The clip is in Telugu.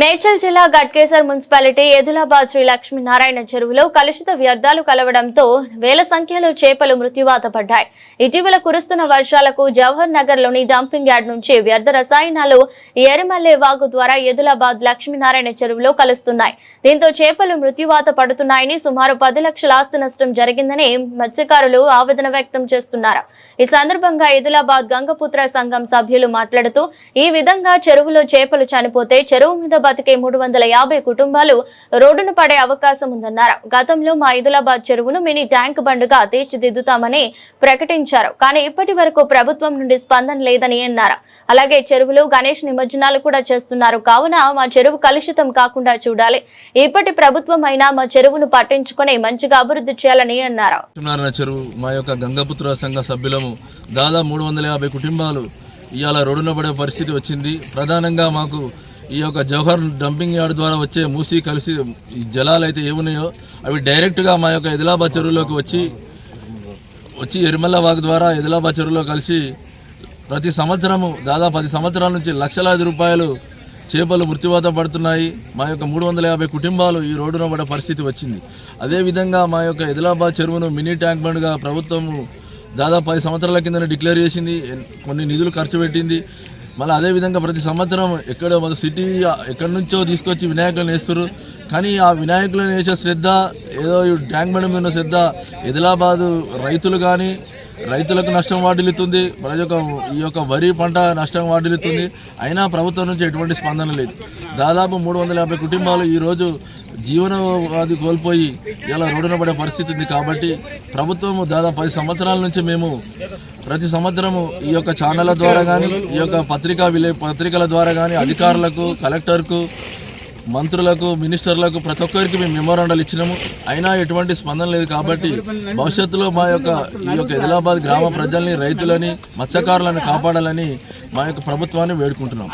మేడ్చల్ జిల్లా గట్కేసర్ మున్సిపాలిటీ ఎదులాబాద్ శ్రీ లక్ష్మీనారాయణ చెరువులో కలుషిత వ్యర్థాలు కలవడంతో వేల సంఖ్యలో చేపలు మృత్యువాత పడ్డాయి. ఇటీవల కురుస్తున్న వర్షాలకు జవహర్ నగర్లోని డంపింగ్ యార్డ్ నుంచి వ్యర్థ రసాయనాలు ఎరిమల్లె వాగు ద్వారా ఎదులాబాద్ లక్ష్మీనారాయణ చెరువులో కలుస్తున్నాయి. దీంతో చేపలు మృత్యువాత పడుతున్నాయని సుమారు పది లక్షల ఆస్తి నష్టం జరిగిందని మత్స్యకారులు ఆవేదన వ్యక్తం చేస్తున్నారు. ఈ సందర్భంగా ఎదులాబాద్ గంగపుత్ర సంఘం సభ్యులు మాట్లాడుతూ ఈ విధంగా చెరువులో చేపలు చనిపోతే చెరువు మీద బతికే మూడు వందల యాభై కుటుంబాలు రోడ్డున పడే అవకాశం ఉందన్నారు. గతంలో మా ఇదులాబాద్ చెరువును మినీ ట్యాంక్ బండుగా తీర్చిదిద్దుతామని ప్రకటించారు. కానీ ఇప్పటి వరకు ప్రభుత్వం నుండి స్పందన లేదని అన్నారు. అలాగే చెరువులో గణేష్ నిమజ్జనాలు కూడా చేస్తున్నారు. కావున మా చెరువు కలుషితం కాకుండా చూడాలి. ఇప్పటి ప్రభుత్వం అయినా మా చెరువును పట్టించుకుని మంచిగా అభివృద్ధి చేయాలని అన్నారు. చెరువు. మా యొక్క గంగపుత్ర సంఘ సభ్యులము దాదాపు మూడు వందల యాభై కుటుంబాలు ఇవాళ రోడ్డున పడే పరిస్థితి వచ్చింది. ప్రధానంగా మాకు ఈ యొక్క జవహర్ డంపింగ్ యార్డ్ ద్వారా వచ్చే మూసి కలిసి ఈ జలాలు అయితే ఏమున్నాయో అవి డైరెక్ట్గా మా యొక్క ఎదిలాబాద్ చెరువులోకి వచ్చి వచ్చి ఎరిమల్ల వాగు ద్వారా ఎదిలాబాద్ చెరువులో కలిసి ప్రతి సంవత్సరము దాదాపు పది సంవత్సరాల నుంచి లక్షలాది రూపాయలు చేపలు మృత్యువాత పడుతున్నాయి. మా యొక్క మూడు వందల యాభై కుటుంబాలు ఈ రోడ్డున పడే పరిస్థితి వచ్చింది. అదేవిధంగా మా యొక్క ఎదిలాబాద్ చెరువును మినీ ట్యాంక్ బండ్గా ప్రభుత్వము దాదాపు పది సంవత్సరాల కింద డిక్లేర్ చేసింది. కొన్ని నిధులు ఖర్చు పెట్టింది. మళ్ళీ అదేవిధంగా ప్రతి సంవత్సరం ఎక్కడో మన సిటీ ఎక్కడి నుంచో తీసుకొచ్చి వినాయకులను వేస్తారు. కానీ ఆ వినాయకులను వేసే శ్రద్ధ ఏదో ట్యాంక్ బండ్ మీద ఉన్న శ్రద్ధ ఎదిలాబాదు రైతులు కానీ రైతులకు నష్టం వాటిల్లుతుంది. మన యొక్క ఈ యొక్క వరి పంట నష్టం వాటిల్లుతుంది. అయినా ప్రభుత్వం నుంచి ఎటువంటి స్పందన లేదు. దాదాపు మూడు వందల యాభై కుటుంబాలు ఈరోజు జీవనోపాధి కోల్పోయి ఇలా రోడ్డున పడే పరిస్థితి ఉంది కాబట్టి ప్రభుత్వము దాదాపు పది సంవత్సరాల నుంచి మేము ప్రతి సంవత్సరము ఈ యొక్క ఛానళ్ళ ద్వారా కానీ ఈ యొక్క పత్రికా విలే పత్రికల ద్వారా కానీ అధికారులకు కలెక్టర్కు మంత్రులకు మినిస్టర్లకు ప్రతి ఒక్కరికి మేము మెమోరాండాలు ఇచ్చినాము. అయినా ఎటువంటి స్పందన లేదు కాబట్టి భవిష్యత్తులో మా యొక్క ఈ యొక్క ఎదిలాబాద్ గ్రామ ప్రజల్ని రైతులని మత్స్యకారులను కాపాడాలని మా యొక్క ప్రభుత్వాన్ని వేడుకుంటున్నాం.